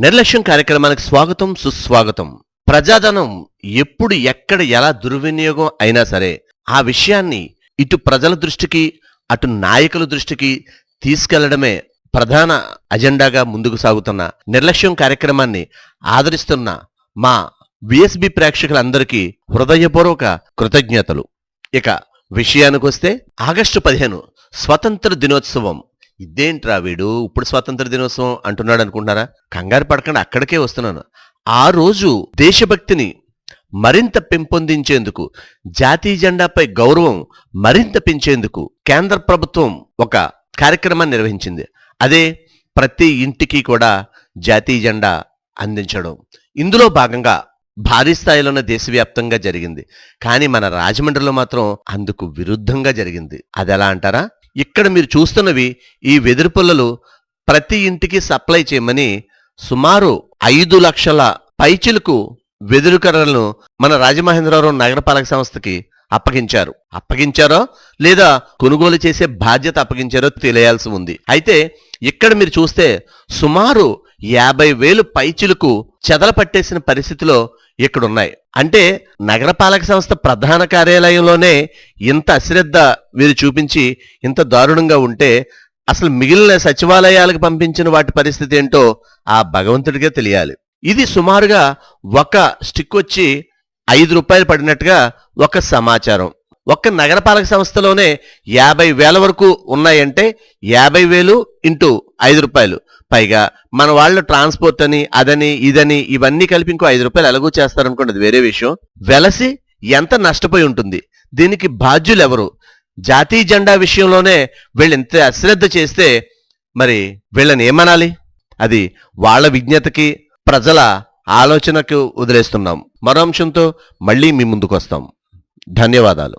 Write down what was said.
నిర్లక్ష్యం కార్యక్రమానికి స్వాగతం సుస్వాగతం. ప్రజాధనం ఎప్పుడు ఎక్కడ ఎలా దుర్వినియోగం అయినా సరే ఆ విషయాన్ని ఇటు ప్రజల దృష్టికి అటు నాయకుల దృష్టికి తీసుకెళ్ళడమే ప్రధాన అజెండాగా ముందుకు సాగుతున్న నిర్లక్ష్యం కార్యక్రమాన్ని ఆదరిస్తున్న మా విఎస్బి ప్రేక్షకులందరికీ హృదయపూర్వక కృతజ్ఞతలు. ఇక విషయానికొస్తే ఆగస్టు పదిహేను స్వతంత్ర దినోత్సవం ఇదేంట్రా వీడు? ఇప్పుడు స్వాతంత్ర దినోత్సవం అంటున్నాడు అనుకుంటున్నారా? కంగారు పడకుండా అక్కడికే వస్తున్నాను. ఆ రోజు దేశభక్తిని మరింత పెంపొందించేందుకు జాతీయ జెండాపై గౌరవం మరింత పెంచేందుకు కేంద్ర ప్రభుత్వం ఒక కార్యక్రమాన్ని నిర్వహించింది. అదే ప్రతి ఇంటికి కూడా జాతీయ జెండా అందించడం. ఇందులో భాగంగా భారీ స్థాయిలోనే దేశవ్యాప్తంగా జరిగింది. కానీ మన రాజమండ్రిలో మాత్రం అందుకు విరుద్ధంగా జరిగింది. అది ఎలా అంటారా? ఇక్కడ మీరు చూస్తున్నవి ఈ వెదురు పుల్లలు ప్రతి ఇంటికి సప్లై చేయమని సుమారు ఐదు లక్షల పైచిలకు వెదురు కర్రలను మన రాజమహేంద్రవరం నగరపాలక సంస్థకి అప్పగించారు. అప్పగించారో? లేదా కొనుగోలు చేసే బాధ్యత అప్పగించారో తెలియాల్సి ఉంది. అయితే ఇక్కడ మీరు చూస్తే సుమారు యాభై వేలు పైచిలకు చెదల పట్టేసిన పరిస్థితిలో ఇక్కడ ఉన్నాయి అంటే నగరపాలక సంస్థ ప్రధాన కార్యాలయంలోనే ఇంత అశ్రద్ధ వీరు చూపించి ఇంత దారుణంగా ఉంటే అసలు మిగిలిన సచివాలయాలకు పంపించిన వాటి పరిస్థితి ఏంటో ఆ భగవంతుడికే తెలియాలి. ఇది సుమారుగా ఒక స్టిక్ వచ్చి ఐదు రూపాయలు పడినట్టుగా ఒక సమాచారం. ఒక్క నగరపాలక సంస్థలోనే యాభై వేల వరకు ఉన్నాయంటే యాభై వేలు ఇంటూ ఐదు రూపాయలు. పైగా మన వాళ్ళు ట్రాన్స్పోర్ట్ అని అదని ఇదని ఇవన్నీ కలిపి ఇంకో ఐదు రూపాయలు ఎలాగూ చేస్తారనుకోండి అది వేరే విషయం. వెలసి ఎంత నష్టపోయి ఉంటుంది? దీనికి బాధ్యులు ఎవరు జాతీయ జెండా విషయంలోనే వీళ్ళు ఇంత అశ్రద్ధ చేస్తే మరి వీళ్ళని ఏమనాలి? అది వాళ్ళ విజ్ఞతకి ప్రజల ఆలోచనకు వదిలేస్తున్నాం. మరో అంశంతో మళ్ళీ మీ ముందుకు వస్తాం ధన్యవాదాలు.